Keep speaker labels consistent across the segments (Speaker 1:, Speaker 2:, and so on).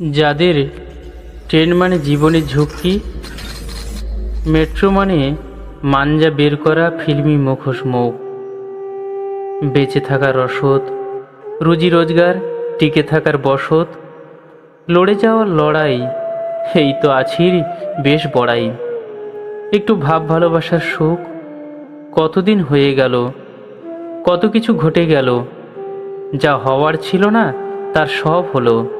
Speaker 1: যাদের ট্রেন মানে জীবনের ঝুঁকি, মেট্রো মানে মাঞ্জা বের করা ফিল্মি মুখোশ মুখ বেঁচে থাকার রসদ, রুজি রোজগার, টিকে থাকার বসত, লড়ে যাওয়ার লড়াই, এই তো আছি বেশ বড়াই। একটু ভাব ভালোবাসার সুখ, কতদিন হয়ে গেল, কত কিছু ঘটে গেল, যা হওয়ার ছিল না, তার সব হলো।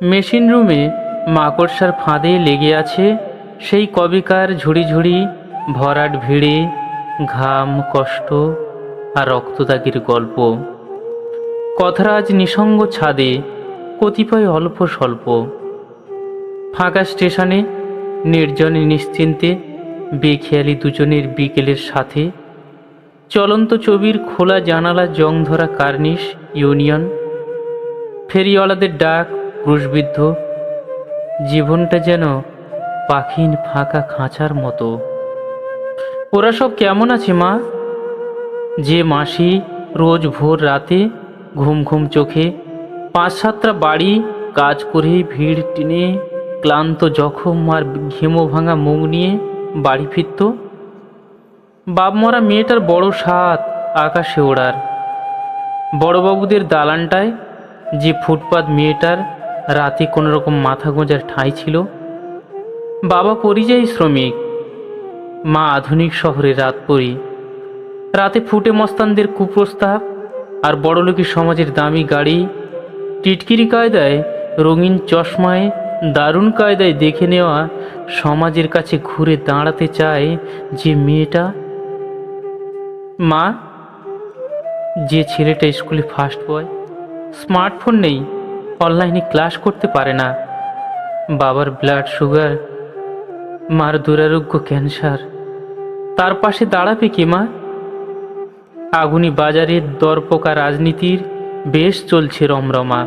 Speaker 1: মেশিন রুমে মাকড়সার ফাঁদে লেগে আছে সেই কবিকার ঝুড়ি ঝুড়ি, ভরাট ভিড়ে, ঘাম, কষ্ট আর রক্তদাগের গল্প। কথারাজ নিসঙ্গ ছাদে কতিপয় অল্প স্বল্প। ফাঁকা স্টেশনে নির্জনে নিশ্চিন্তে বেখেয়ালি দুজনের বিকেলের সাথে চলন্ত ছবির খোলা জানালা জং ধরা কার্নিশ, ইউনিয়ন, ফেরিওয়ালাদের ডাক ক্রুশবিদ্ধ জীবনটা যেন পাখিন ফাঁকা খাঁচার মতো। ওরা সব কেমন আছে মা? যে মাসি রোজ ভোর রাতে ঘুম ঘুম চোখে পাঁচ সাতটা বাড়ি কাজ করে ভিড় টেনে ক্লান্ত জখম আর ঘেমো ভাঙা মুখ নিয়ে বাড়ি ফিরত। বাপ মরা মেয়েটার বড় সাত আকাশে ওড়ার। বড়বাবুদের দালানটায় যে ফুটপাত মেয়েটার রাতে কোনো রকম মাথা গোঁজার ঠাঁই ছিল? বাবা পরিযায়ী শ্রমিক। মা আধুনিক শহরে রাত পরি রাতে ফুটে মস্তানদের কুপ্রস্তাব আর বড়লোকী সমাজের দামি গাড়ি। টিটকিরি কায়দায়, রঙিন চশমায়, দারুণ কায়দায় দেখে নেওয়া সমাজের কাছে ঘুরে দাঁড়াতে চায় যে মেয়েটা। মা, যে ছেলেটা স্কুলে ফার্স্ট বয় স্মার্টফোন নেই। অনলাইনে ক্লাস করতে পারে না। বাবার ব্লাড সুগার, মার দুরারোগ্য ক্যান্সার। তার পাশে দাঁড়াবে কি মা? আগুনি বাজারের দরপোকা রাজনীতির বেশ চলছে রমরমা।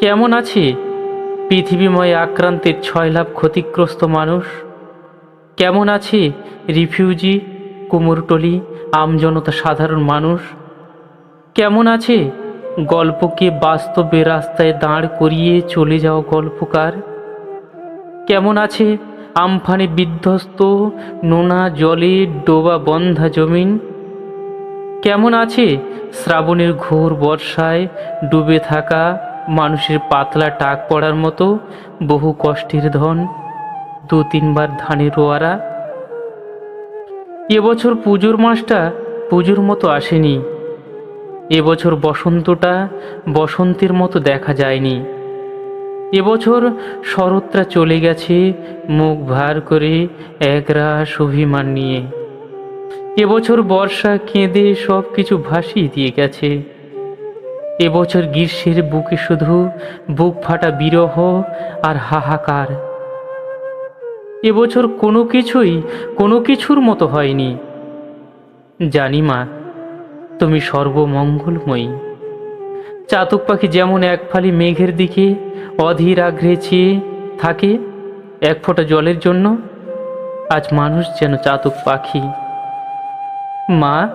Speaker 1: কেমন আছে? পৃথিবীময় আক্রান্তের ছয় লাভ ক্ষতিগ্রস্ত মানুষ। কেমন আছে? রিফিউজি, কুমোরটলি, আমজনতা সাধারণ মানুষ। কেমন আছে? গল্পকে বাস্তবে রাস্তায় দাঁড় করিয়ে চলে যাওয়া গল্পকার। কেমন আছে আমফানে বিধ্বস্ত, নোনা জলে ডোবা বন্ধা জমিন? কেমন আছে শ্রাবণের ঘোর বর্ষায় ডুবে থাকা মানুষের পাতলা টাক পড়ার মতো বহু কষ্টের ধন, দু তিনবার ধানের রোয়ারা? এবছর পুজোর মাসটা পুজোর মতো আসেনি। এবছর বসন্তটা বসন্তের মতো দেখা যায়নি। এবছর শরৎরা চলে গেছে মুখ ভার করে একরাশ অভিমান নিয়ে। এবছর বর্ষা কেঁদে সব কিছু ভাসিয়ে দিয়ে গেছে। এবছর গ্রীষ্মের বুকে শুধু বুক ফাটা বিরহ আর হাহাকার। এবছর কোনো কিছুই কোনো কিছুর মতো হয়নি। জানি মা তুমি সর্বমঙ্গলময়ী। চাতক পাখি যেমন এক ফালি মেঘের দিকে অধীর আগ্রহে চেয়ে থাকে এক ফোঁটা জলের জন্য, আজ মানুষ যেন চাতক পাখি। মা,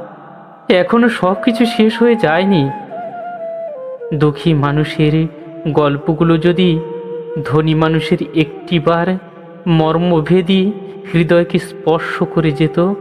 Speaker 1: এখনও সব কিছু শেষ হয়ে যায়নি। দুঃখী মানুষের গল্পগুলো যদি ধনী মানুষের একটিবার মর্মভেদী হৃদয়কে স্পর্শ করে যেত